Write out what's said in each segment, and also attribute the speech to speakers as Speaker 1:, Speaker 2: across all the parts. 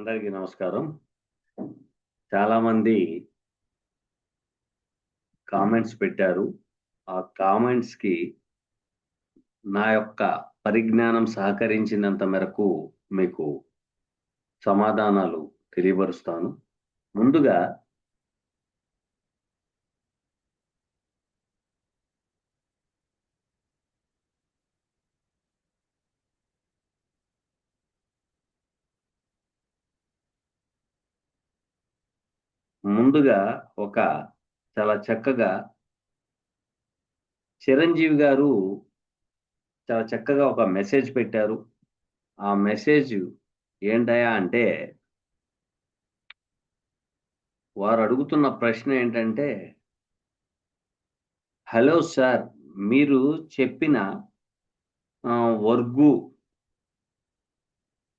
Speaker 1: అందరికీ నమస్కారం. చాలామంది కామెంట్స్ పెట్టారు. ఆ కామెంట్స్కి నా యొక్క పరిజ్ఞానం సహకరించినంత మేరకు మీకు సమాధానాలు తెలియపరుస్తాను. ముందుగా ముందుగా ఒక చాలా చక్కగా చిరంజీవి గారు చాలా చక్కగా ఒక మెసేజ్ పెట్టారు. ఆ మెసేజ్ ఏంటయా అంటే వారు అడుగుతున్న ప్రశ్న ఏంటంటే హలో సార్ మీరు చెప్పిన వర్గు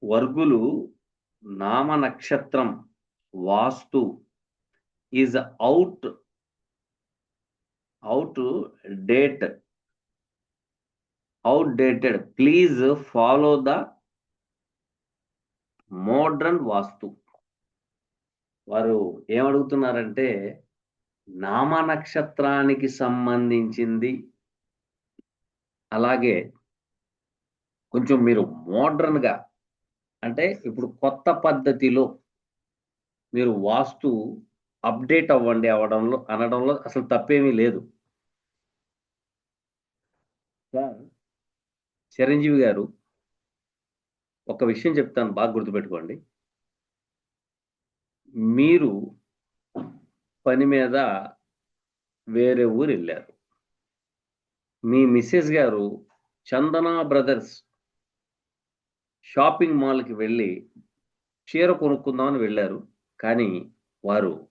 Speaker 1: వర్గులు నామ నక్షత్రం వాస్తు is out out date out dated please follow the modern వాస్తు వారు ఏమడుగుతున్నారంటే నామ నక్షత్రానికి సంబంధించింది. అలాగే కొంచెం మీరు మోడ్రన్గా అంటే ఇప్పుడు కొత్త పద్ధతిలో మీరు వాస్తు అప్డేట్ అవ్వండి అవడంలో అనడంలో అసలు తప్పేమీ లేదు. సార్ చిరంజీవి గారు ఒక విషయం చెప్తాను బాగా గుర్తుపెట్టుకోండి. మీరు పని మీద వేరే ఊరు వెళ్ళారు. మీ మిస్సెస్ గారు చందన బ్రదర్స్ షాపింగ్ మాల్కి వెళ్ళి చీర కొనుక్కుందామని వెళ్ళారు. కానీ వారు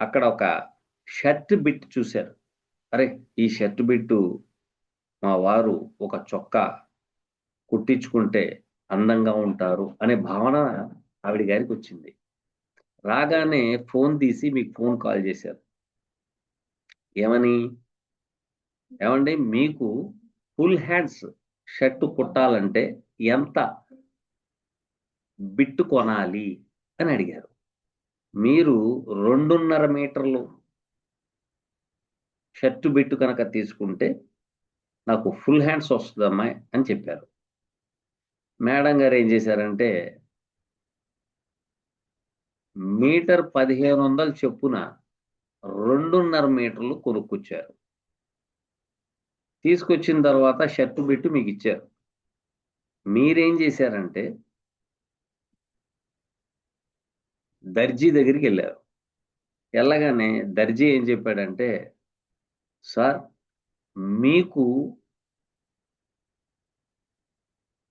Speaker 1: అక్కడ ఒక షర్ట్ బిట్ చూశారు. అరే ఈ షర్ట్ బిట్టు మా వారు ఒక చొక్కా కుట్టించుకుంటే అందంగా ఉంటారు అనే భావన ఆవిడ గారికి వచ్చింది. రాగానే ఫోన్ తీసి మీకు ఫోన్ కాల్ చేశారు. ఏమని? ఏమండి మీకు ఫుల్ హ్యాండ్స్ షర్ట్ కుట్టాలంటే ఎంత బిట్టు కొనాలి అని అడిగారు. మీరు రెండున్నర మీటర్లు షర్టు బిట్టు కనుక తీసుకుంటే నాకు ఫుల్ హ్యాండ్స్ వస్తుందమ్మా అని చెప్పారు. మేడం గారు ఏం చేశారంటే మీటర్ పదిహేను వందలు చెప్పున రెండున్నర మీటర్లు కొనుక్కొచ్చారు. తీసుకొచ్చిన తర్వాత షర్టు బిట్టు మీకు ఇచ్చారు. మీరేం చేశారంటే దర్జీ దగ్గరికి వెళ్ళారు. వెళ్ళగానే దర్జీ ఏం చెప్పాడంటే సార్ మీకు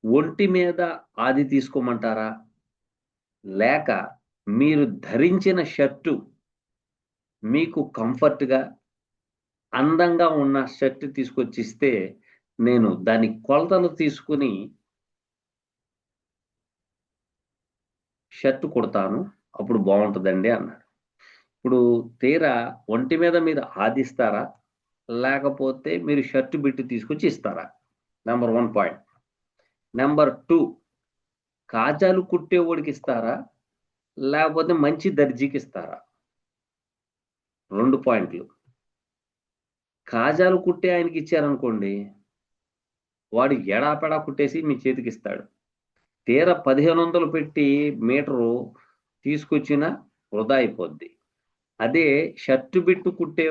Speaker 1: ఒంటి మీద ఆది తీసుకోమంటారా? లేక మీరు ధరించిన షర్టు మీకు కంఫర్ట్గా అందంగా ఉన్న షర్ట్ తీసుకొచ్చిస్తే నేను దాని కొలతలు తీసుకుని షర్ట్ కుడతాను అప్పుడు బాగుంటుందండి అన్నాడు. ఇప్పుడు తీరా ఒంటి మీద మీరు ఆదిస్తారా? లేకపోతే మీరు షర్ట్ బిట్టు తీసుకొచ్చి ఇస్తారా? Number one point number two కాజాలు కుట్టేవాడికి ఇస్తారా? లేకపోతే మంచి దర్జీకి ఇస్తారా? రెండు పాయింట్లు. కాజాలు కుట్టే ఆయనకి ఇచ్చారనుకోండి వాడు ఎడాపెడా కుట్టేసి మీ చేతికి ఇస్తాడు. తీర పదిహేను వందలు పెట్టి మీటరు తీసుకొచ్చిన వృధా అయిపోద్ది. అదే షర్టు బిట్టు కుట్టే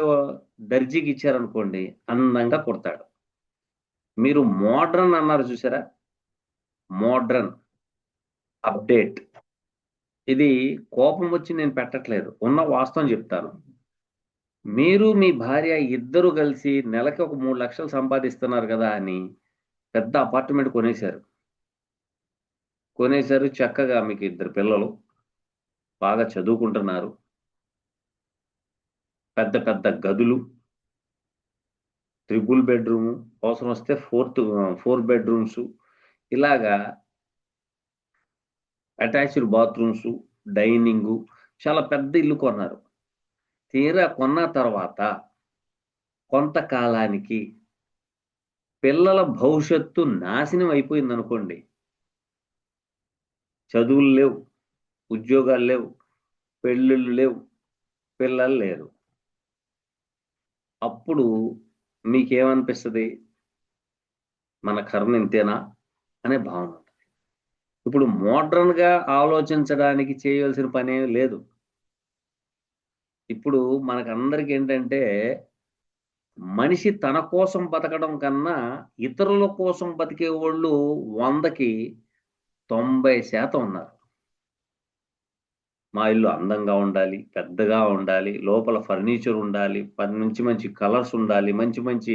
Speaker 1: దర్జీకి ఇచ్చారనుకోండి అందంగా కుడతాడు. మీరు మోడ్రన్ అన్నారు చూసారా? Modern update. ఇది కోపం వచ్చి నేను పెట్టట్లేదు ఉన్న వాస్తవం చెప్తాను. మీరు మీ భార్య ఇద్దరు కలిసి నెలకి ఒక మూడు లక్షలు సంపాదిస్తున్నారు కదా అని పెద్ద అపార్ట్మెంట్ కొనేశారు. కొనేశారు చక్కగా మీకు ఇద్దరు పిల్లలు. బాగా చదువుకుంటున్నారు. పెద్ద పెద్ద గదులు ట్రిపుల్ బెడ్రూమ్ అవసరం వస్తే ఫోర్త్ ఫోర్ బెడ్రూమ్స్. ఇలాగా అటాచ్డ్ బాత్రూమ్స్ డైనింగ్ చాలా పెద్ద ఇల్లు కొన్నారు. తీరా కొన్న తర్వాత కొంతకాలానికి పిల్లల భవిష్యత్తు నాశనం అయిపోయింది అనుకోండి చదువులు లేవు. ఉద్యోగాలు లేవు పెళ్ళిళ్ళు లేవు పిల్లలు లేరు. అప్పుడు మీకేమనిపిస్తుంది? మన కర్మ ఇంతేనా? అనే భావన ఉంటుంది. ఇప్పుడు మోడ్రన్గా ఆలోచించడానికి చేయవలసిన పని లేదు. ఇప్పుడు మనకందరికి ఏంటంటే మనిషి తన కోసం బతకడం కన్నా ఇతరుల కోసం బతికే వాళ్ళు వందకి తొంభై శాతం ఉన్నారు. మా ఇల్లు అందంగా ఉండాలి పెద్దగా ఉండాలి లోపల ఫర్నిచర్ ఉండాలి మంచి మంచి కలర్స్ ఉండాలి మంచి మంచి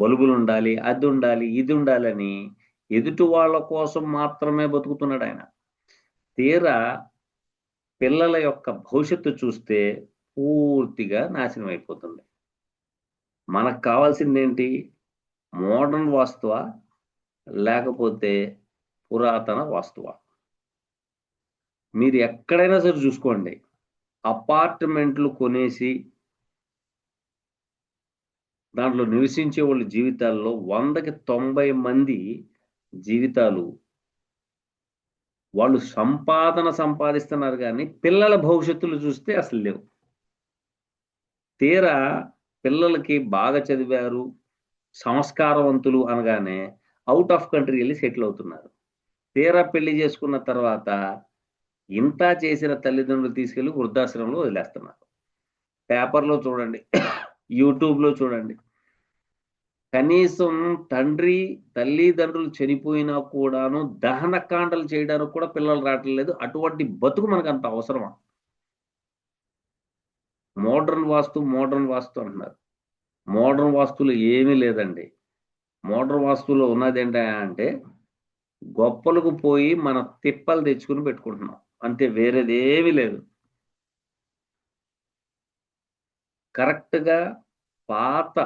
Speaker 1: బల్బులు ఉండాలి అది ఉండాలి ఇది ఉండాలని ఎదుటి వాళ్ళ కోసం మాత్రమే బతుకుతున్నాడు ఆయన. తీరా పిల్లల యొక్క భవిష్యత్తు చూస్తే పూర్తిగా నాశనం అయిపోతుంది. మనకు కావాల్సింది ఏంటి? మోడర్న్ వాస్తువ? లేకపోతే పురాతన వాస్తువా? మీరు ఎక్కడైనా సరే చూసుకోండి. అపార్ట్మెంట్లు కొనేసి దాంట్లో నివసించే వాళ్ళ జీవితాల్లో వందకి తొంభై మంది జీవితాలు వాళ్ళు సంపాదన సంపాదిస్తున్నారు కానీ పిల్లల భవిష్యత్తులు చూస్తే అసలు లేవు. తీరా పిల్లలకి బాగా చదివారు సంస్కారవంతులు అనగానే అవుట్ ఆఫ్ కంట్రీ వెళ్ళి సెటిల్ అవుతున్నారు. తీరా పెళ్ళి చేసుకున్న తర్వాత ఇంత చేసిన తల్లిదండ్రులు తీసుకెళ్ళి వృద్ధాశ్రమంలో వదిలేస్తున్నారు. పేపర్లో చూడండి యూట్యూబ్లో చూడండి. కనీసం తండ్రి తల్లిదండ్రులు చనిపోయినా కూడాను దహన కాండలు చేయడానికి కూడా పిల్లలు రావట్లేదు అటువంటి బతుకు మనకు అంత అవసరమా? మోడర్న్ వాస్తు మోడర్న్ వాస్తు అంటున్నారు. మోడర్న్ వాస్తులు ఏమీ లేదండి. మోడర్న్ వాస్తులో ఉన్నది ఏంటంటే గొప్పలకు పోయి మన తిప్పలు తెచ్చుకుని పెట్టుకుంటున్నాం. అంతే వేరేదేమి లేదు. కరెక్ట్గా పాత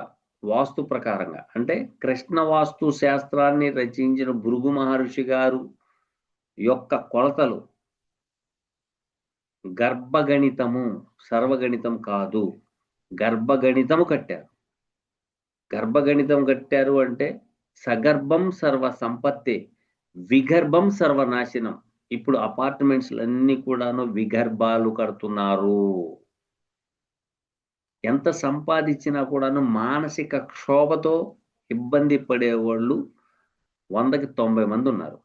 Speaker 1: వాస్తు ప్రకారంగా అంటే కృష్ణ వాస్తు శాస్త్రాన్ని రచించిన భృగు మహర్షి గారు యొక్క కొలతలు గర్భగణితము సర్వగణితం కాదు. గర్భగణితము కట్టారు. గర్భగణితం కట్టారు అంటే సగర్భం సర్వ సంపత్తి విగర్భం సర్వనాశనం. ఇప్పుడు అపార్ట్మెంట్స్ అన్ని కూడాను విగర్భాలు కడుతున్నారు. ఎంత సంపాదించినా కూడాను మానసిక క్షోభతో ఇబ్బంది పడేవాళ్ళు వందకి తొంభై మంది ఉన్నారు.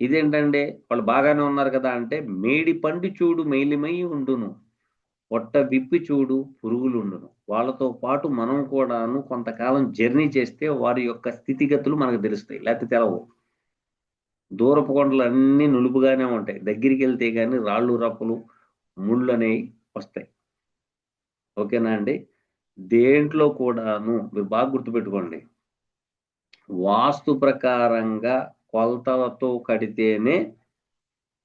Speaker 1: ఇదేంటంటే వాళ్ళు బాగానే ఉన్నారు కదా అంటే మేడి పండు చూడు మేలిమై ఉండును. పొట్ట విప్పి చూడు పురుగులు ఉండును. వాళ్ళతో పాటు మనం కూడాను కొంతకాలం జర్నీ చేస్తే వారి యొక్క స్థితిగతులు మనకు తెలుస్తాయి. లేకపోతే తెలవు. దూరపు కొండలు అన్నీ నులుపుగానే ఉంటాయి. దగ్గరికి వెళ్తే కానీ రాళ్ళు రప్పలు ముళ్ళు అనేవి వస్తాయి. ఓకేనా అండి? దేంట్లో కూడాను మీరు బాగా గుర్తుపెట్టుకోండి. వాస్తు ప్రకారంగా కొలతలతో కడితేనే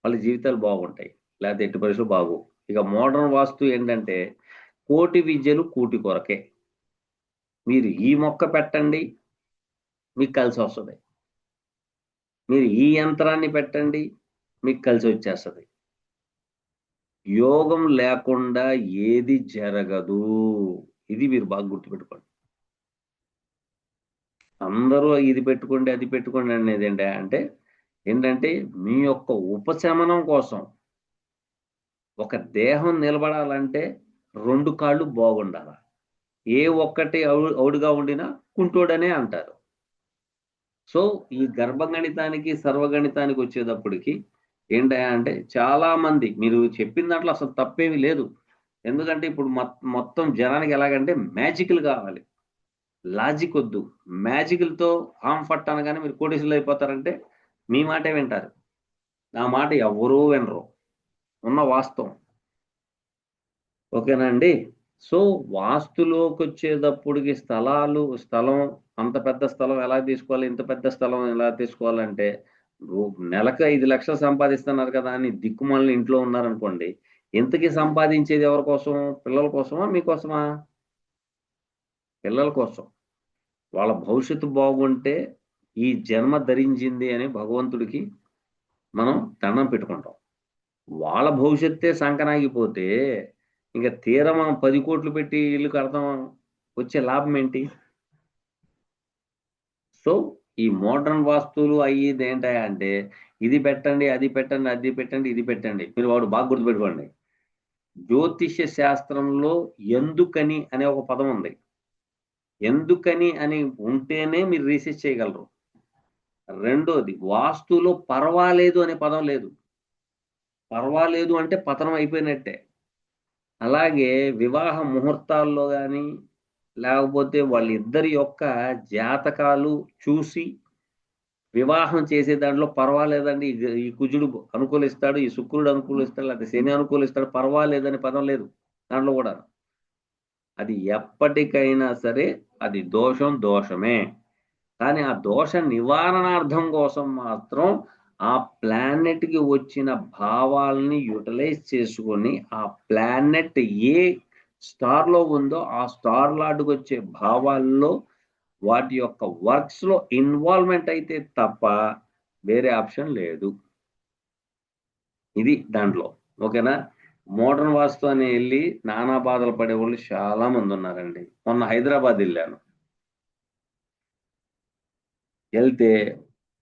Speaker 1: వాళ్ళ జీవితాలు బాగుంటాయి. లేకపోతే ఎట్టి పరిస్థితులు బాగు ఇక మోడర్న్ వాస్తు ఏంటంటే కోటి విద్యలు కూటి కొరకే. మీరు ఈ మొక్క పెట్టండి మీకు కలిసి వస్తుంది. మీరు ఈ యంత్రాన్ని పెట్టండి మీకు కలిసి వచ్చేస్తుంది. యోగం లేకుండా ఏది జరగదు. ఇది మీరు బాగా గుర్తుపెట్టుకోండి. అందరూ ఇది పెట్టుకోండి అది పెట్టుకోండి అనేది ఏంటి అంటే ఏంటంటే మీ యొక్క ఉపశమనం కోసం ఒక దేహం నిలబడాలంటే రెండు కాళ్ళు బాగుండాల? ఏ ఒక్కటి అవుడుగా ఉండినా కుంటోడనే అంటారు. సో ఈ గర్భగణితానికి సర్వగణితానికి వచ్చేటప్పటికి ఏంటయా అంటే చాలా మంది మీరు చెప్పిన దాంట్లో అసలు తప్పేమీ లేదు. ఎందుకంటే ఇప్పుడు మొత్తం జనానికి ఎలాగంటే మ్యాజికల్ కావాలి. లాజిక్ వద్దు. మ్యాజికల్తో ఆంఫట్ అనగానే మీరు కోటీసులు అయిపోతారంటే మీ మాటే వింటారు. నా మాట ఎవరూ వినరు. ఉన్న వాస్తవం. ఓకేనా అండి? సో వాస్తులోకి వచ్చేటప్పటికి స్థలాలు స్థలం అంత పెద్ద స్థలం ఎలా తీసుకోవాలి ఇంత పెద్ద స్థలం ఎలా తీసుకోవాలంటే నెలకు ఐదు లక్షలు సంపాదిస్తున్నారు కదా అని దిక్కుమాలని ఇంట్లో ఉన్నారనుకోండి ఇంతకీ సంపాదించేది ఎవరి కోసం పిల్లల కోసమా మీకోసమా పిల్లల కోసం. వాళ్ళ భవిష్యత్తు బాగుంటే ఈ జన్మ ధరించింది అని భగవంతుడికి మనం దండం పెట్టుకుంటాం. వాళ్ళ భవిష్యత్తే సంకనాగిపోతే ఇంకా తీరా మనం పది కోట్లు పెట్టి ఇల్లు కడతాం వచ్చే లాభం ఏంటి? సో ఈ మోడర్న్ వాస్తువులు అయ్యేది ఏంటా అంటే ఇది పెట్టండి అది పెట్టండి అది పెట్టండి ఇది పెట్టండి. మీరు వాడు బాగా గుర్తుపెట్టుకోండి. జ్యోతిష్య శాస్త్రంలో ఎందుకని అనే ఒక పదం ఉంది. ఎందుకని అని ఉంటేనే మీరు రీసెర్చ్ చేయగలరు. రెండోది వాస్తులో పర్వాలేదు అనే పదం లేదు. పర్వాలేదు అంటే పతనం అయిపోయినట్టే. అలాగే వివాహ ముహూర్తాల్లో కానీ లేకపోతే వాళ్ళిద్దరి యొక్క జాతకాలు చూసి వివాహం చేసే దాంట్లో పర్వాలేదండి. ఈ- ఈ కుజుడు అనుకూలిస్తాడు ఈ శుక్రుడు అనుకూలిస్తాడు లేకపోతే శని అనుకూలిస్తాడు పర్వాలేదని పదం లేదు దాంట్లో కూడా అది ఎప్పటికైనా సరే అది దోషం దోషమే. కానీ ఆ దోష నివారణార్థం కోసం మాత్రం ఆ ప్లానెట్కి వచ్చిన భావాల్ని యూటిలైజ్ చేసుకొని ఆ ప్లానెట్ ఏ స్టార్లో ఉందో ఆ స్టార్ లాడ్కి వచ్చే భావాల్లో వాటి యొక్క వర్క్స్లో ఇన్వాల్వ్మెంట్ అయితే తప్ప వేరే ఆప్షన్ లేదు. ఇది దాంట్లో. ఓకేనా? మోడర్న్ వాస్తు అని వెళ్ళి నానా బాధలు పడే వాళ్ళు చాలా మంది ఉన్నారండి. మొన్న హైదరాబాద్ వెళ్ళాను. వెళ్తే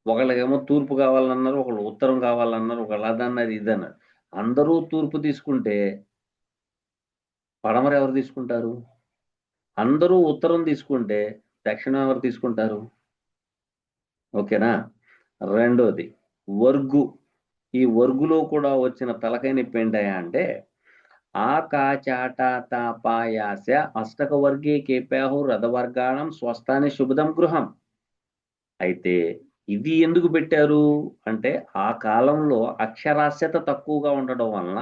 Speaker 1: ఒకళ్ళకేమో తూర్పు కావాలన్నారు ఒకళ్ళు ఉత్తరం కావాలన్నారు ఒకళ్ళు అదన్నారు ఇదన్నారు అందరూ తూర్పు తీసుకుంటే పడమర ఎవరు తీసుకుంటారు? అందరూ ఉత్తరం తీసుకుంటే దక్షిణం ఎవరు తీసుకుంటారు? ఓకేనా? రెండోది వర్గు. ఈ వర్గులో కూడా వచ్చిన తలకాయ నొప్పి ఏంటయా అంటే కాచాట తాపాయాస అష్టక వర్గే కేపాహు రథవర్గాణం స్వస్థాని శుభదం గృహం. అయితే ఇది ఎందుకు పెట్టారు? అంటే ఆ కాలంలో అక్షరాస్యత తక్కువగా ఉండడం వలన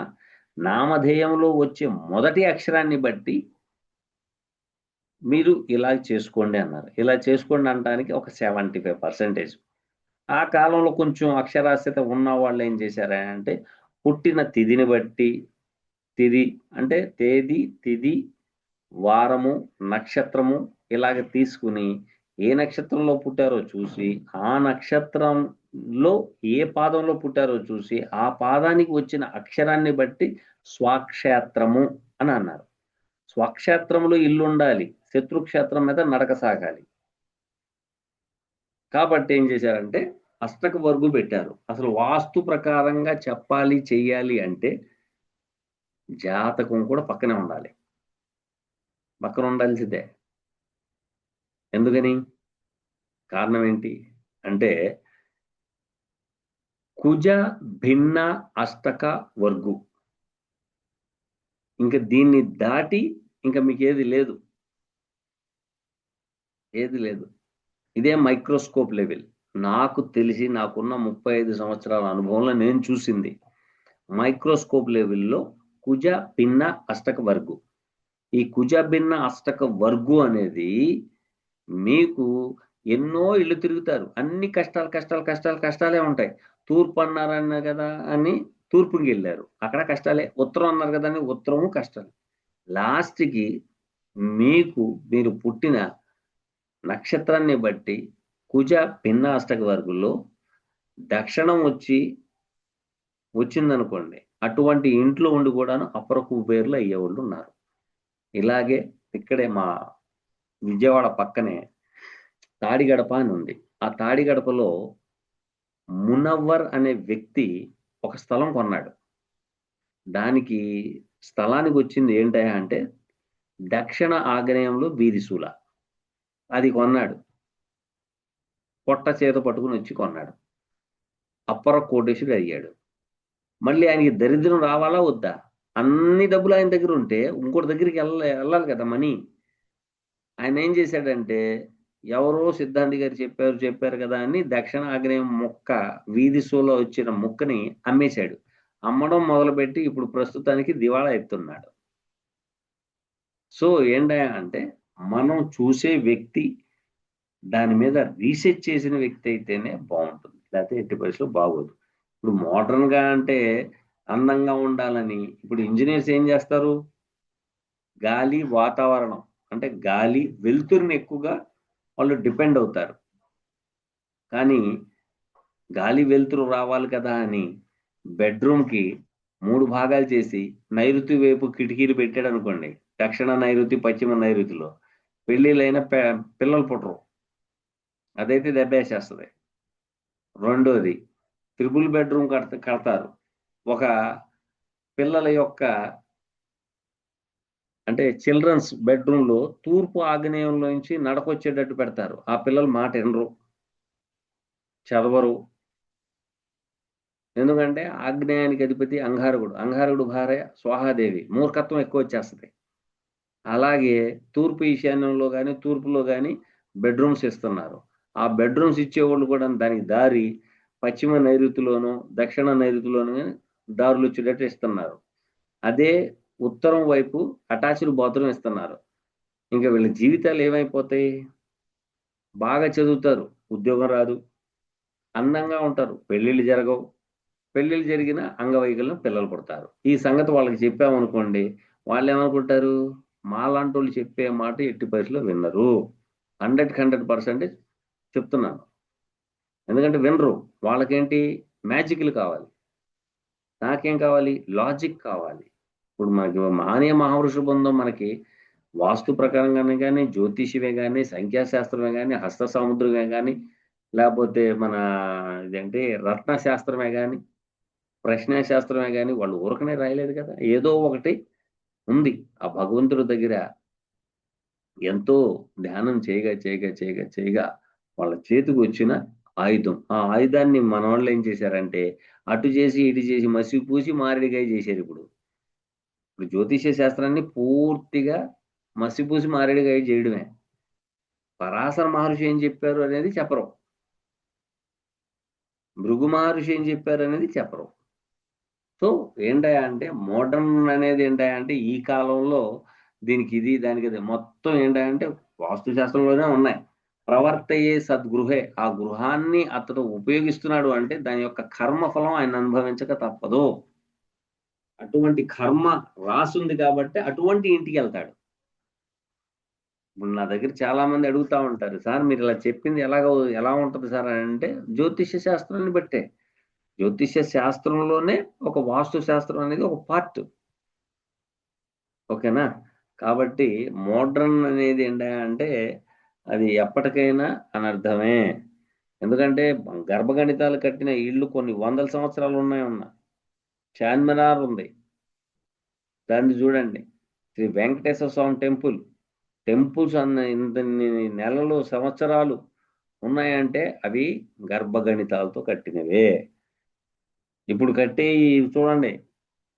Speaker 1: నామధేయంలో వచ్చే మొదటి అక్షరాన్ని బట్టి మీరు ఇలా చేసుకోండి అన్నారు. ఇలా చేసుకోండి అనడానికి ఒక సెవెంటీ ఫైవ్ పర్సెంటేజ్. ఆ కాలంలో కొంచెం అక్షరాస్యత ఉన్న వాళ్ళు ఏం చేశారంటే పుట్టిన తిథిని బట్టి తిది అంటే తేదీ తిది వారము నక్షత్రము ఇలాగ తీసుకుని ఏ నక్షత్రంలో పుట్టారో చూసి ఆ నక్షత్రంలో ఏ పాదంలో పుట్టారో చూసి ఆ పాదానికి వచ్చిన అక్షరాన్ని బట్టి స్వాక్షేత్రము అని అన్నారు. స్వక్షేత్రంలో ఇల్లు ఉండాలి శత్రుక్షేత్రం మీద నడక సాగాలి. కాబట్టి ఏం చేశారంటే అష్టక వర్గు పెట్టారు. అసలు వాస్తు ప్రకారంగా చెప్పాలి చెయ్యాలి అంటే జాతకం కూడా పక్కనే ఉండాలి. పక్కన ఉండాల్సిందే. ఎందుకని? కారణం ఏంటి అంటే కుజ భిన్న అష్టక వర్గు. ఇంకా దీన్ని దాటి ఇంకా మీకు ఏది లేదు. ఏది లేదు. ఇదే మైక్రోస్కోప్ లెవెల్. నాకు తెలిసి నాకున్న ముప్పై ఐదు సంవత్సరాల అనుభవంలో నేను చూసింది. మైక్రోస్కోప్ లెవెల్లో కుజ భిన్న అష్టక వర్గు. ఈ కుజ భిన్న అష్టక వర్గు అనేది మీకు ఎన్నో ఇల్లు తిరుగుతారు. అన్ని కష్టాలు కష్టాలు కష్టాలు కష్టాలే ఉంటాయి. తూర్పు అన్నారన్న కదా అని తూర్పుకి వెళ్ళారు. అక్కడ కష్టాలే. ఉత్తరం అన్నారు కదా అని ఉత్తరము కష్టాలు. లాస్ట్కి మీకు మీరు పుట్టిన నక్షత్రాన్ని బట్టి కుజ భిన్న అష్టక వర్గుల్లో దక్షిణం వచ్చి వచ్చిందనుకోండి అటువంటి ఇంట్లో ఉండి కూడాను అపర పేర్లు అయ్యేవాళ్ళు ఉన్నారు. ఇలాగే ఇక్కడే మా విజయవాడ పక్కనే తాడిగడప అని ఉంది. ఆ తాడిగడపలో మునవ్వర్ అనే వ్యక్తి ఒక స్థలం కొన్నాడు. దానికి స్థలానికి వచ్చింది ఏంటయ్యా అంటే దక్షిణ ఆగ్నేయంలో బీదిశూల. అది కొన్నాడు. పొట్ట చేత పట్టుకుని వచ్చి కొన్నాడు. అప్పర కోటేశ్వరుడు అయ్యాడు. మళ్ళీ ఆయనకి దరిద్రం రావాలా వద్దా? అన్ని డబ్బులు ఆయన దగ్గర ఉంటే ఇంకోటి దగ్గరికి వెళ్ళ వెళ్ళాలి కదా మనీ. ఆయన ఏం చేశాడంటే ఎవరో సిద్ధాంతి గారు చెప్పారు చెప్పారు కదా అని దక్షిణ ఆగ్నేయం మొక్క వీధి షోలో వచ్చిన ముక్కని అమ్మేశాడు. అమ్మడం మొదలుపెట్టి ఇప్పుడు ప్రస్తుతానికి దివాళా ఎత్తున్నాడు. సో ఏంటయా అంటే మనం చూసే వ్యక్తి దాని మీద రీసెర్చ్ చేసిన వ్యక్తి అయితేనే బాగుంటుంది. లేకపోతే ఎట్టి పరిస్థితులు బాగోదు. ఇప్పుడు మోడర్న్గా అంటే అందంగా ఉండాలని ఇప్పుడు ఇంజనీర్స్ ఏం చేస్తారు? గాలి వాతావరణం. అంటే గాలి వెలుతురుని ఎక్కువగా వాళ్ళు డిపెండ్ అవుతారు. కానీ గాలి వెలుతురు రావాలి కదా అని బెడ్రూమ్కి మూడు భాగాలు చేసి నైరుతి వైపు కిటికీలు పెట్టాడు అనుకోండి. దక్షిణ నైరుతి పశ్చిమ నైరుతిలో. పెళ్ళిళ్ళైన పిల్లలు పుట్టరు. అదైతే దెబ్బేసేస్తుంది. రెండోది త్రిబుల్ బెడ్రూమ్ కడత కడతారు. ఒక పిల్లల యొక్క అంటే చిల్డ్రన్స్ బెడ్రూమ్లో తూర్పు ఆగ్నేయంలో నుంచి నడకొచ్చేటట్టు పెడతారు. ఆ పిల్లలు మాట వినరు. చదవరు. ఎందుకంటే ఆగ్నేయానికి అధిపతి అంగారకుడు. అంగారకుడు భార్య స్వాహాదేవి. మూర్ఖత్వం ఎక్కువ వచ్చేస్తుంది. అలాగే తూర్పు ఈశాన్యంలో కానీ తూర్పులో కానీ బెడ్రూమ్స్ ఇస్తున్నారు. ఆ బెడ్రూమ్స్ ఇచ్చేవాళ్ళు కూడా దానికి దారి పశ్చిమ నైరుతిలోను దక్షిణ నైరుతిలోను కానీ దారులు వచ్చేటట్టు ఇస్తున్నారు. అదే ఉత్తరం వైపు అటాచ్డ్ బాత్రూమ్ ఇస్తున్నారు. ఇంకా వీళ్ళ జీవితాలు ఏమైపోతాయి? బాగా చదువుతారు ఉద్యోగం రాదు అందంగా ఉంటారు పెళ్ళిళ్ళు జరగవు. పెళ్ళిళ్ళు జరిగిన అంగవైకల్యం పిల్లలు పుడతారు. ఈ సంగతి వాళ్ళకి చెప్పామనుకోండి వాళ్ళు ఏమనుకుంటారు మాలాంటి వాళ్ళు చెప్పే మాట ఎట్టి పరిస్థితిలో విన్నరు హండ్రెడ్ హండ్రెడ్ పర్సెంటేజ్ చెప్తున్నాను. ఎందుకంటే వినరు. వాళ్ళకేంటి? మ్యాజిక్లు కావాలి. నాకేం కావాలి? లాజిక్ కావాలి. ఇప్పుడు మనకి మహనీయ మహావృష బృందం మనకి వాస్తు ప్రకారంగానే కానీ జ్యోతిష్యమే కానీ సంఖ్యాశాస్త్రమే కానీ హస్త సముద్రమే కానీ లేకపోతే మన ఇదేంటి రత్న శాస్త్రమే కానీ ప్రశ్న శాస్త్రమే కానీ వాళ్ళు ఊరకనే రాయలేదు కదా. ఏదో ఒకటి ఉంది. ఆ భగవంతుడి దగ్గర ఎంతో ధ్యానం చేయగా చేయగా చేయగా చేయగా వాళ్ళ చేతికి వచ్చిన ఆయుధం. ఆ ఆయుధాన్ని మన వాళ్ళు ఏం చేశారంటే అటు చేసి ఇటు చేసి మసి పూసి మారేడుకాయ చేశారు ఇప్పుడు. ఇప్పుడు జ్యోతిష్య శాస్త్రాన్ని పూర్తిగా మసిపూసి మారేడుకాయ చేయడమే. పరాశర మహర్షి ఏం చెప్పారు అనేది చెప్పరు. భృగు మహర్షి ఏం చెప్పారు అనేది చెప్పరు. సో ఏంటయా అంటే మోడర్న్ అనేది ఏంటయా అంటే ఈ కాలంలో దీనికి ఇది దానికి ఇది మొత్తం ఏంటంటే అంటే వాస్తు శాస్త్రంలోనే ఉన్నాయి. ప్రవర్తయే సద్గృహే. ఆ గృహాన్ని అతడు ఉపయోగిస్తున్నాడు అంటే దాని యొక్క కర్మఫలం ఆయన అనుభవించక తప్పదు. అటువంటి కర్మ రాసుంది కాబట్టి అటువంటి ఇంటికి వెళ్తాడు. ఇప్పుడు నా దగ్గర చాలా మంది అడుగుతా ఉంటారు సార్ మీరు ఇలా చెప్పింది ఎలాగ ఎలా ఉంటుంది సార్? అని అంటే జ్యోతిష్య శాస్త్రాన్ని బట్టే. జ్యోతిష్య శాస్త్రంలోనే ఒక వాస్తు శాస్త్రం అనేది ఒక పార్ట్. ఓకేనా? కాబట్టి మోడ్రన్ అనేది ఏంటంటే అది ఎప్పటికైనా అనర్థమే. ఎందుకంటే గర్భగణితాలు కట్టిన ఇళ్ళు కొన్ని వందల సంవత్సరాలు ఉన్నాయి ఉన్నా చార్మినార్ ఉంది. దాన్ని చూడండి. శ్రీ వెంకటేశ్వర స్వామి టెంపుల్. టెంపుల్స్ అన్న ఇంత నెలలు సంవత్సరాలు ఉన్నాయంటే అవి గర్భగణితాలతో కట్టినవే. ఇప్పుడు కట్టే చూడండి.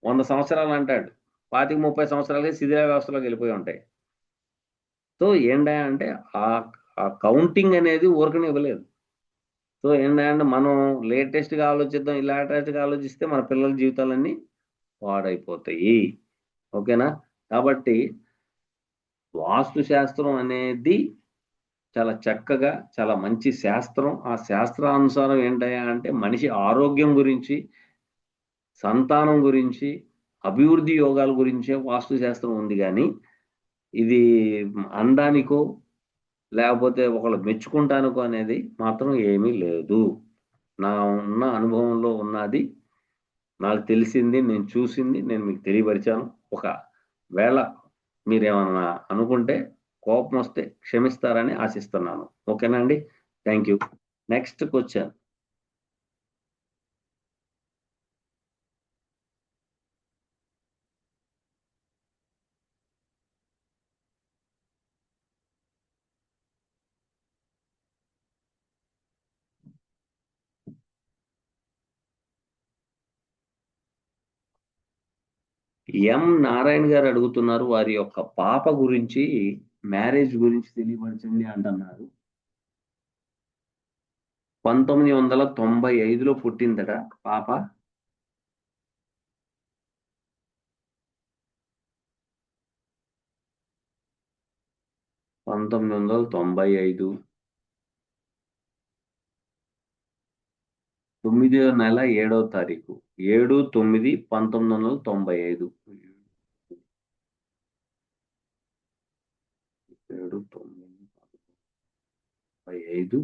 Speaker 1: వంద సంవత్సరాలు అంటాడు. పాతిక ముప్పై సంవత్సరాలకి శిథిర వ్యవస్థలోకి వెళ్ళిపోయి ఉంటాయి. సో ఏంటంటే అంటే ఆ కౌంటింగ్ అనేది ఊరకనే ఇవ్వలేదు. సో ఏంటంటే మనం లేటెస్ట్గా ఆలోచిద్దాం ఇలాటెస్ట్గా లేటెస్ట్గా ఆలోచిస్తే మన పిల్లల జీవితాలన్నీ పాడైపోతాయి. ఓకేనా? కాబట్టి వాస్తు శాస్త్రం అనేది చాలా చక్కగా చాలా మంచి శాస్త్రం. ఆ శాస్త్రానుసారం ఏంటయ్యా అంటే మనిషి ఆరోగ్యం గురించి సంతానం గురించి అభివృద్ధి యోగాల గురించే వాస్తు శాస్త్రం ఉంది కానీ ఇది అందానికో లేకపోతే ఒకళ్ళు మెచ్చుకుంటానుకు అనేది మాత్రం ఏమీ లేదు. నా ఉన్న అనుభవంలో ఉన్నది నాకు తెలిసింది నేను చూసింది నేను మీకు తెలియపరిచాను. ఒక వేళ మీరేమన్నా అనుకుంటే కోపం వస్తే క్షమిస్తారని ఆశిస్తున్నాను. ఓకేనా అండి? Thank you. Next question. M Narayana garu అడుగుతున్నారు వారి యొక్క పాప గురించి మ్యారేజ్ గురించి తెలియపరచండి అంటున్నారు. పంతొమ్మిది వందల తొంభై ఐదులో పుట్టిందట పాప. పంతొమ్మిది వందల తొంభై ఐదు. తొమ్మిదో నెల ఏడవ తారీఖు. ఏడు తొమ్మిది పంతొమ్మిది వందల తొంభై ఐదు. ఏడు తొమ్మిది తొంభై ఐదు.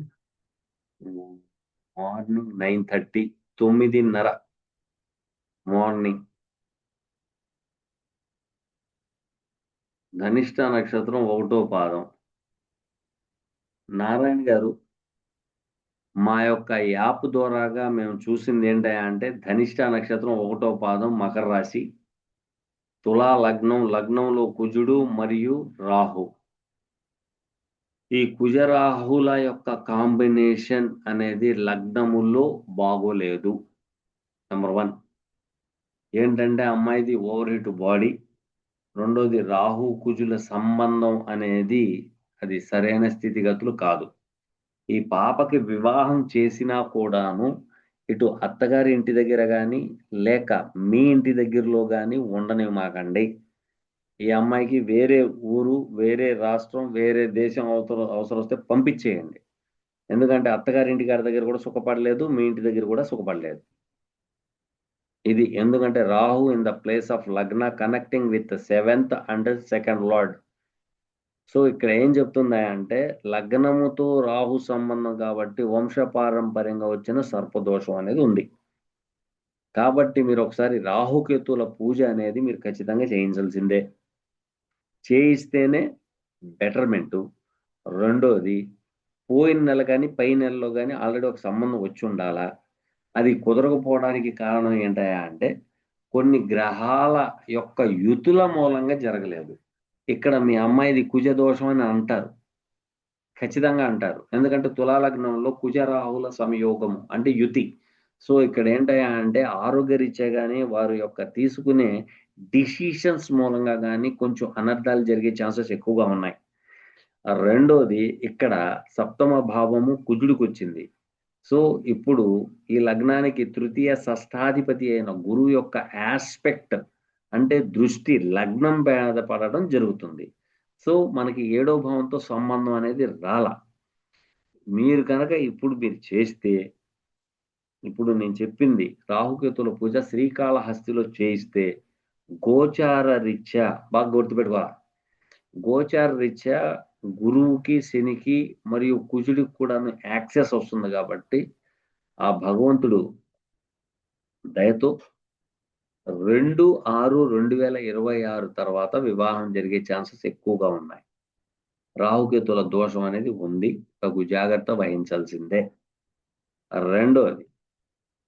Speaker 1: మార్నింగ్ నైన్ థర్టీ తొమ్మిదిన్నర మార్నింగ్. ధనిష్ట నక్షత్రం ఒకటో పాదం. నారాయణ గారు మా యొక్క యాప్ ద్వారాగా మేము చూసింది ఏంటంటే అంటే ధనిష్ట నక్షత్రం ఒకటో పాదం మకర రాశి తులా లగ్నం లగ్నంలో కుజుడు మరియు రాహు. ఈ కుజరాహుల యొక్క కాంబినేషన్ అనేది లగ్నములో బాగోలేదు. Number one. ఏంటంటే అమ్మాయిది ఓవర్ హిట్ బాడీ రెండోది రాహు కుజుల సంబంధం అనేది అది సరైన స్థితిగతులు కాదు. ఈ పాపకి వివాహం చేసినా కూడాను ఇటు అత్తగారి ఇంటి దగ్గర కానీ లేక మీ ఇంటి దగ్గరలో కానీ ఉండనివ్వమాకండి. ఈ అమ్మాయికి వేరే ఊరు వేరే రాష్ట్రం వేరే దేశం అవసరం అవసరం వస్తే పంపించేయండి. ఎందుకంటే అత్తగారి ఇంటి గారి దగ్గర కూడా సుఖపడలేదు మీ ఇంటి దగ్గర కూడా సుఖపడలేదు. ఇది ఎందుకంటే Rahu in the place of lagna connecting with seventh and second lord. So ఇక్కడ ఏం చెప్తుంది అంటే లగ్నముతో రాహు సంబంధం కాబట్టి వంశపారంపర్యంగా వచ్చిన సర్పదోషం అనేది ఉంది. కాబట్టి మీరు ఒకసారి రాహుకేతుల పూజ అనేది మీరు ఖచ్చితంగా చేయించాల్సిందే. చేయిస్తేనే బెటర్మెంట్ రెండోది పోయిన నెల కానీ పై నెలలో కానీ ఆల్రెడీ ఒక సంబంధం వచ్చి ఉండాలా? అది కుదరకపోవడానికి కారణం ఏంటయా అంటే కొన్ని గ్రహాల యొక్క యుతుల మూలంగా జరగలేదు. ఇక్కడ మీ అమ్మాయిది కుజ దోషం అని అంటారు. ఖచ్చితంగా అంటారు. ఎందుకంటే తులాలగ్నంలో కుజరాహుల సంయోగము అంటే యుతి. సో ఇక్కడ ఏంటయ్యా అంటే ఆరోగ్యరీత్యా కానీ వారి యొక్క తీసుకునే డిసిషన్స్ మూలంగా కానీ కొంచెం అనర్థాలు జరిగే ఛాన్సెస్ ఎక్కువగా ఉన్నాయి. రెండోది ఇక్కడ సప్తమ భావము కుజుడికి వచ్చింది సో ఇప్పుడు ఈ లగ్నానికి తృతీయ షష్టాధిపతి అయిన గురువు యొక్క ఆస్పెక్ట్ అంటే దృష్టి లగ్నం మీద జరుగుతుంది. సో మనకి ఏడో భావంతో సంబంధం అనేది రాల. మీరు కనుక ఇప్పుడు మీరు చేస్తే ఇప్పుడు నేను చెప్పింది రాహుకేతుల పూజ శ్రీకాళహస్తిలో చేయిస్తే గోచార రీత్యా బాగా గుర్తుపెట్టుకోవాలి? గోచార రీత్యా గురువుకి శనికి మరియు కుజుడికి కూడా యాక్సెస్ వస్తుంది కాబట్టి ఆ భగవంతుడు దయతో రెండు ఆరు రెండు వేల ఇరవై ఆరు తర్వాత వివాహం జరిగే ఛాన్సెస్ ఎక్కువగా ఉన్నాయి. రాహుకేతుల దోషం అనేది ఉంది. తగు జాగ్రత్త వహించాల్సిందే. రెండోది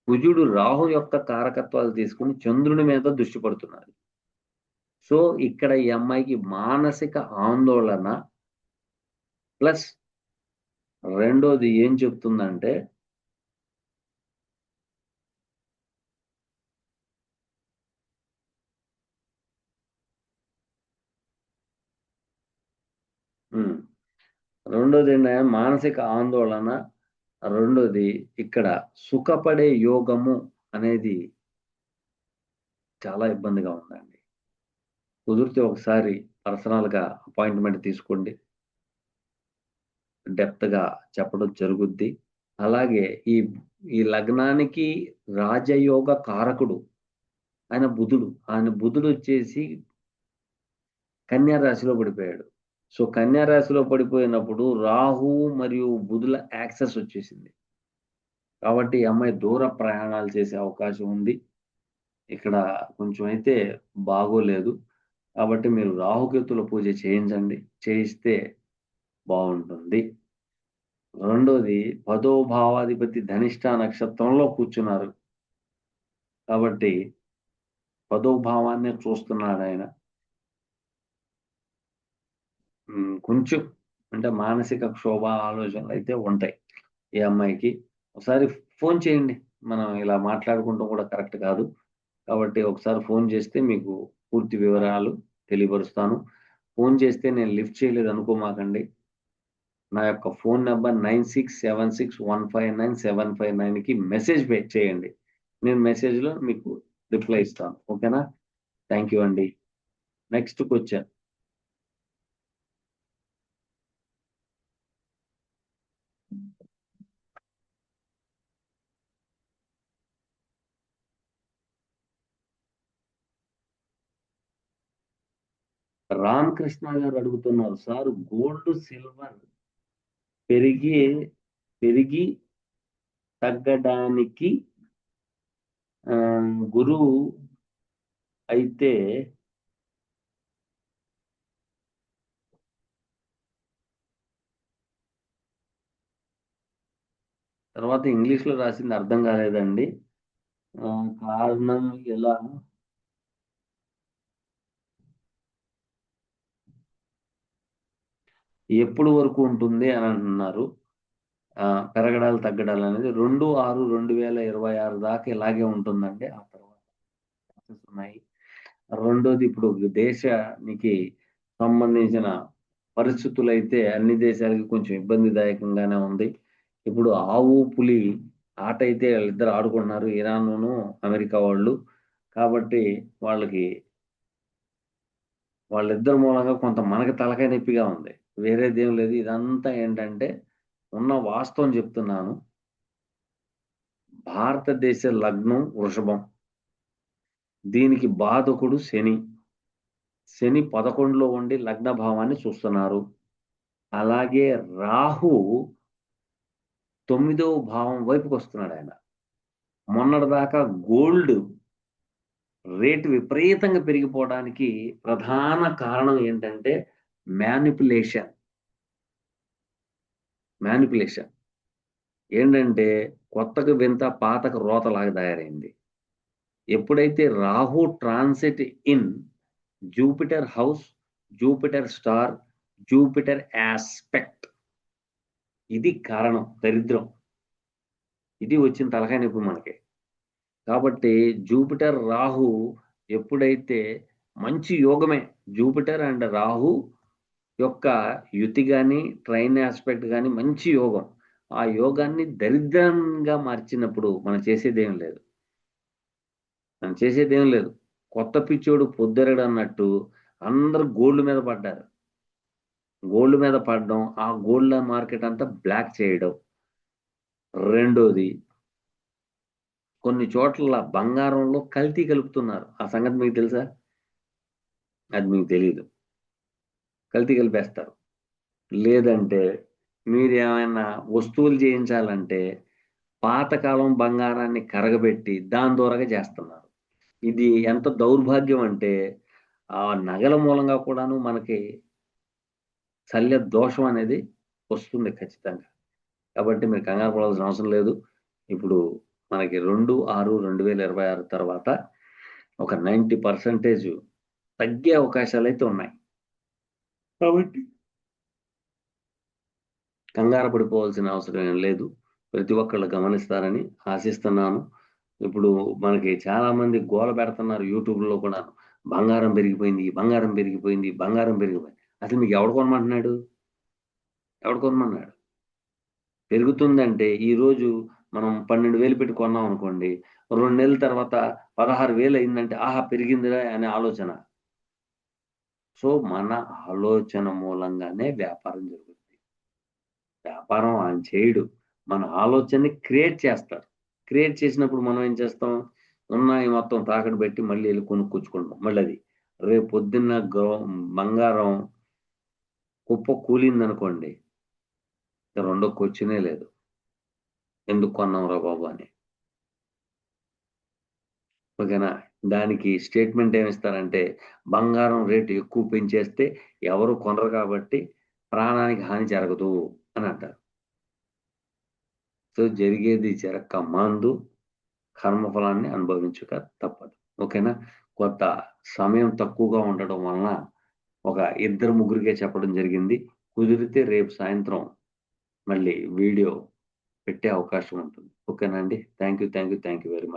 Speaker 1: కుజుడు రాహు యొక్క కారకత్వాలు తీసుకుని చంద్రుని మీద దృష్టి పడుతున్నారు. సో ఇక్కడ ఈ అమ్మాయికి మానసిక ఆందోళన ప్లస్ రెండోది ఏం చెప్తుందంటే రెండోది ఏంటంటే మానసిక ఆందోళన. రెండోది ఇక్కడ సుఖపడే యోగము అనేది చాలా ఇబ్బందిగా ఉందండి. కుదిరితే ఒకసారి పర్సనల్గా అపాయింట్మెంట్ తీసుకోండి. డెప్త్గా చెప్పడం జరుగుద్ది. అలాగే ఈ ఈ లగ్నానికి రాజయోగ కారకుడు ఆయన బుధుడు. ఆయన బుధుడు వచ్చేసి కన్యా రాశిలో పడిపోయాడు. సో కన్యా రాశిలో పడిపోయినప్పుడు రాహు మరియు బుధుల యాక్సెస్ వచ్చేసింది. కాబట్టి అమ్మాయి దూర ప్రయాణాలు చేసే అవకాశం ఉంది. ఇక్కడ కొంచెం అయితే బాగోలేదు. కాబట్టి మీరు రాహుకేతుల పూజ చేయించండి. చేయిస్తే బాగుంటుంది. రెండోది పదో భావాధిపతి ధనిష్ట నక్షత్రంలో కూర్చున్నారు. కాబట్టి పదో భావాన్ని చూస్తున్నాడు ఆయన. కొంచెం అంటే మానసిక క్షోభ ఆలోచనలు అయితే ఉంటాయి ఈ అమ్మాయికి. ఒకసారి ఫోన్ చేయండి. మనం ఇలా మాట్లాడుకుంటాం కూడా కరెక్ట్ కాదు. కాబట్టి ఒకసారి ఫోన్ చేస్తే మీకు పూర్తి వివరాలు తెలియపరుస్తాను. ఫోన్ చేస్తే నేను లిఫ్ట్ చేయలేదు అనుకోమాకండి. నా యొక్క phone number nine six seven six one five nine seven five నైన్కి మెసేజ్ చేయండి. నేను మెసేజ్లో మీకు రిప్లై ఇస్తాను. ఓకేనా? థ్యాంక్ యూ అండి. నెక్స్ట్ వచ్చాను రామకృష్ణ గారు అడుగుతున్నారు సార్ గోల్డ్ సిల్వర్ పెరిగి పెరిగి తగ్గడానికి గురువు అయితే తర్వాత ఇంగ్లీష్లో రాసింది అర్థం కాలేదండి. కారణం ఎలా ఎప్పుడు వరకు ఉంటుంది అని అంటున్నారు. ఆ, పెరగడాలు తగ్గడాలు అనేది రెండు ఆరు రెండు వేల ఇరవై ఆరు దాకా ఇలాగే ఉంటుందండి. ఆ తర్వాత ఉన్నాయి. రెండోది ఇప్పుడు దేశానికి సంబంధించిన పరిస్థితులు అయితే అన్ని దేశాలకి కొంచెం ఇబ్బందిదాయకంగానే ఉంది. ఇప్పుడు ఆవు పులి ఆట అయితే వాళ్ళిద్దరు ఆడుకుంటున్నారు. ఇరాన్ను అమెరికా వాళ్ళు. కాబట్టి వాళ్ళకి వాళ్ళిద్దరు మూలంగా కొంత మనకి తలకాయ నొప్పిగా ఉంది. వేరేదేం లేదు. ఇదంతా ఏంటంటే ఉన్న వాస్తవం చెప్తున్నాను. భారతదేశ లగ్నం వృషభం. దీనికి బాధకుడు శని. శని పదకొండులో ఉండి లగ్న భావాన్ని చూస్తున్నారు. అలాగే రాహు తొమ్మిదవ భావం వైపుకి వస్తున్నాడు ఆయన. మొన్నటిదాకా గోల్డ్ రేటు విపరీతంగా పెరిగిపోవడానికి ప్రధాన కారణం ఏంటంటే మ్యానిపులేషన్ మ్యానిపులేషన్ ఏంటంటే కొత్తకు వింత పాతకు రోతలాగా తయారైంది. ఎప్పుడైతే Rahu transit in Jupiter house Jupiter star Jupiter aspect ఇది కారణం దరిద్రం. ఇది వచ్చిన తలకాయ నొప్పి మనకి. కాబట్టి జూపిటర్ రాహు ఎప్పుడైతే మంచి యోగమే జూపిటర్ అండ్ రాహు యొక్క యుతి కానీ ట్రైన్ ఆస్పెక్ట్ కానీ మంచి యోగం. ఆ యోగాన్ని దరిద్రంగా మార్చినప్పుడు మనం చేసేదేం లేదు. మనం చేసేదేం లేదు. కొత్త పిచ్చోడు పొద్దురడు అన్నట్టు అందరు గోల్డ్ మీద పడ్డారు. గోల్డ్ మీద పడడం ఆ గోల్డ్ మార్కెట్ అంతా బ్లాక్ చేయడం. రెండోది కొన్ని చోట్ల బంగారంలో కల్తీ కలుపుతున్నారు. ఆ సంగతి మీకు తెలుసా? అది మీకు తెలియదు కల్తీ కలిపేస్తారు. లేదంటే మీరు ఏమైనా వస్తువులు చేయించాలంటే పాతకాలం బంగారాన్ని కరగబెట్టి దాని ద్వారాగా చేస్తున్నారు. ఇది ఎంత దౌర్భాగ్యం అంటే ఆ నగల మూలంగా కూడాను మనకి శల్య దోషం అనేది వస్తుంది ఖచ్చితంగా. కాబట్టి మీరు కంగారు పడాల్సిన అవసరం లేదు. ఇప్పుడు మనకి రెండు ఆరు రెండు వేల ఇరవై ఆరు తర్వాత ఒక నైంటీ పర్సెంటేజ్ తగ్గే అవకాశాలు అయితే ఉన్నాయి. కాబట్టి కంగారు పడిపోవాల్సిన అవసరం ఏం లేదు. ప్రతి ఒక్కళ్ళు గమనిస్తారని ఆశిస్తున్నాను. ఇప్పుడు మనకి చాలా మంది గోల పెడుతున్నారు యూట్యూబ్లో కూడా. బంగారం పెరిగిపోయింది బంగారం పెరిగిపోయింది బంగారం పెరిగిపోయింది. అసలు మీకు ఎవడు కొనమంటున్నాడు? ఎవడు కొనమన్నాడు పెరుగుతుందంటే ఈరోజు మనం పన్నెండు వేలు పెట్టి కొన్నాం అనుకోండి. రెండు నెలల తర్వాత పదహారు వేలు అయిందంటే ఆహా పెరిగిందిరా అనే ఆలోచన. సో మన ఆలోచన మూలంగానే వ్యాపారం జరుగుతుంది వ్యాపారం ఆయన చేయడు. మన ఆలోచనని క్రియేట్ చేస్తారు క్రియేట్ చేసినప్పుడు మనం ఏం చేస్తాం? ఉన్నాయి మొత్తం తాకట్టు పెట్టి మళ్ళీ వెళ్ళి కొనుక్కొచ్చుకుంటాం. మళ్ళీ అది రేపు పొద్దున్న బంగారం కుప్ప కూలింది అనుకోండి రెండో క్వశ్చనే లేదు. ఎందుకు కొన్నాం రా బాబు అని. ఓకేనా? దానికి స్టేట్మెంట్ ఏమిస్తారంటే బంగారం రేటు ఎక్కువ పెంచేస్తే ఎవరు కొనరు కాబట్టి ప్రాణానికి హాని జరగదు అని అంటారు. సో జరిగేది జరగక మందు కర్మఫలాన్ని అనుభవించక తప్పదు. ఓకేనా? కొంత సమయం తక్కువగా ఉండడం వలన ఒక ఇద్దరు ముగ్గురికే చెప్పడం జరిగింది. కుదిరితే రేపు సాయంత్రం మళ్ళీ వీడియో పెట్టే అవకాశం ఉంటుంది. ఓకేనా అండి? Thank you thank you thank you very much